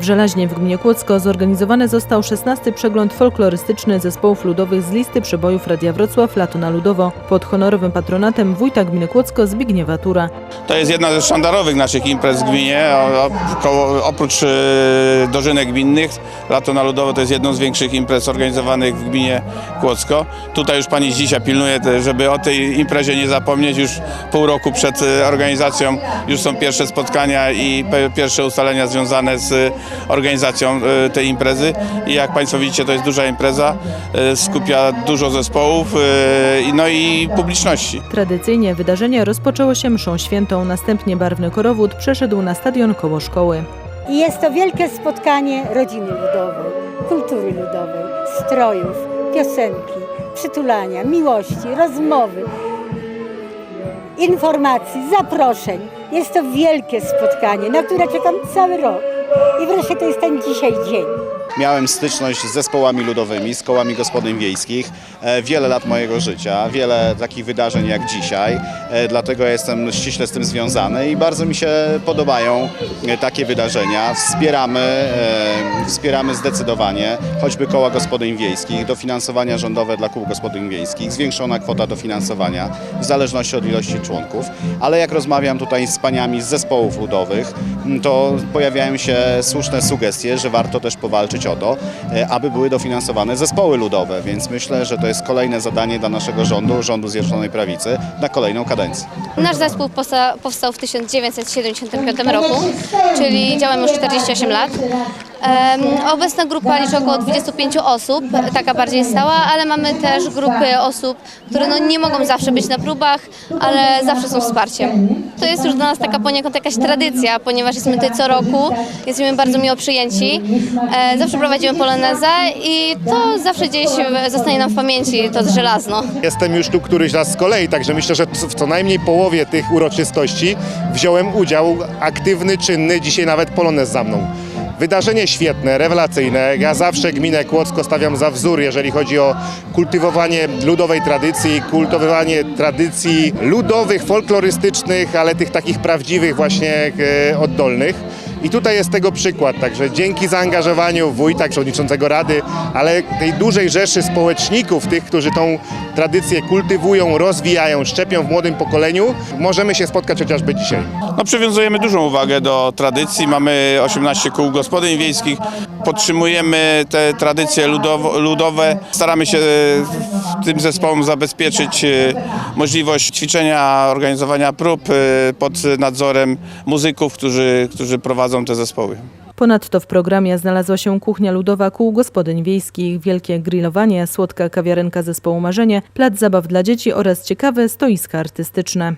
Żelaźnie w gminie Kłodzko zorganizowany został 16. przegląd folklorystyczny zespołów ludowych z listy przebojów Radia Wrocław Lato na Ludowo pod honorowym patronatem wójta gminy Kłodzko Zbigniewa Tura. To jest jedna ze sztandarowych naszych imprez w gminie. Oprócz e, dożynek gminnych, Lato na Ludowo to jest jedną z większych imprez organizowanych w gminie Kłodzko. Tutaj już pani Zdzisia pilnuje, żeby o tej imprezie nie zapomnieć. Już pół roku przed e, organizacją już są pierwsze spotkania i pierwsze ustalenia związane z organizacją e, tej imprezy. I jak państwo widzicie, to jest duża impreza, e, skupia dużo zespołów, e, i- no i publiczności. Tradycyjnie wydarzenie rozpoczęło się mszą świętą, następnie barwny korowód przeszedł na stadion koło szkoły. I jest to wielkie spotkanie rodziny ludowej, kultury ludowej, strojów, piosenki, przytulania, miłości, rozmowy, informacji, zaproszeń. Jest to wielkie spotkanie, na które czekam cały rok. I wreszcie to jest ten dzisiaj dzień. Miałem styczność z zespołami ludowymi, z kołami gospodyń wiejskich. E, wiele lat mojego życia, wiele takich wydarzeń jak dzisiaj, e, dlatego jestem ściśle z tym związany i bardzo mi się podobają e, takie wydarzenia. Wspieramy, wspieramy zdecydowanie choćby koła gospodyń wiejskich, dofinansowania rządowe dla kół gospodyń wiejskich, zwiększona kwota dofinansowania w zależności od ilości członków, ale jak rozmawiam tutaj z paniami z zespołów ludowych, to pojawiają się słuszne sugestie, że warto też powalczyć o to, e, aby były dofinansowane zespoły ludowe, więc myślę, że to jest kolejne zadanie dla naszego rządu, rządu Zjednoczonej Prawicy na kolejną kadencję. Nasz zespół powsta- powstał w 1975 roku, czyli działamy już 48 lat. Obecna grupa liczy około 25 osób, taka bardziej stała, ale mamy też grupy osób, które no nie mogą zawsze być na próbach, ale zawsze są wsparciem. To jest już dla nas taka poniekąd jakaś tradycja, ponieważ jesteśmy tutaj co roku, jesteśmy bardzo miło przyjęci. E, Zawsze prowadzimy polonezę i to zawsze gdzieś zostanie nam w pamięci, to żelazno. Jestem już tu któryś raz z kolei, także myślę, że w co najmniej połowie tych uroczystości wziąłem udział aktywny, czynny, dzisiaj nawet polonez za mną. Wydarzenie świetne, rewelacyjne. Ja zawsze gminę Kłodzko stawiam za wzór, jeżeli chodzi o kultywowanie ludowej tradycji, kultywowanie tradycji ludowych, folklorystycznych, ale tych takich prawdziwych właśnie e, oddolnych. I tutaj jest tego przykład, także dzięki zaangażowaniu wójta, przewodniczącego rady, ale tej dużej rzeszy społeczników, tych, którzy tą tradycję kultywują, rozwijają, szczepią w młodym pokoleniu, możemy się spotkać chociażby dzisiaj. No, przywiązujemy dużą uwagę do tradycji. Mamy 18 kół gospodyń wiejskich. Podtrzymujemy te tradycje ludowe. Staramy się e, tym zespołom zabezpieczyć e, możliwość ćwiczenia, organizowania prób e, pod nadzorem muzyków, którzy, którzy prowadzą te zespoły. Ponadto w programie znalazła się kuchnia ludowa kół gospodyń wiejskich, wielkie grillowanie, słodka kawiarenka zespołu Marzenie, plac zabaw dla dzieci oraz ciekawe stoiska artystyczne.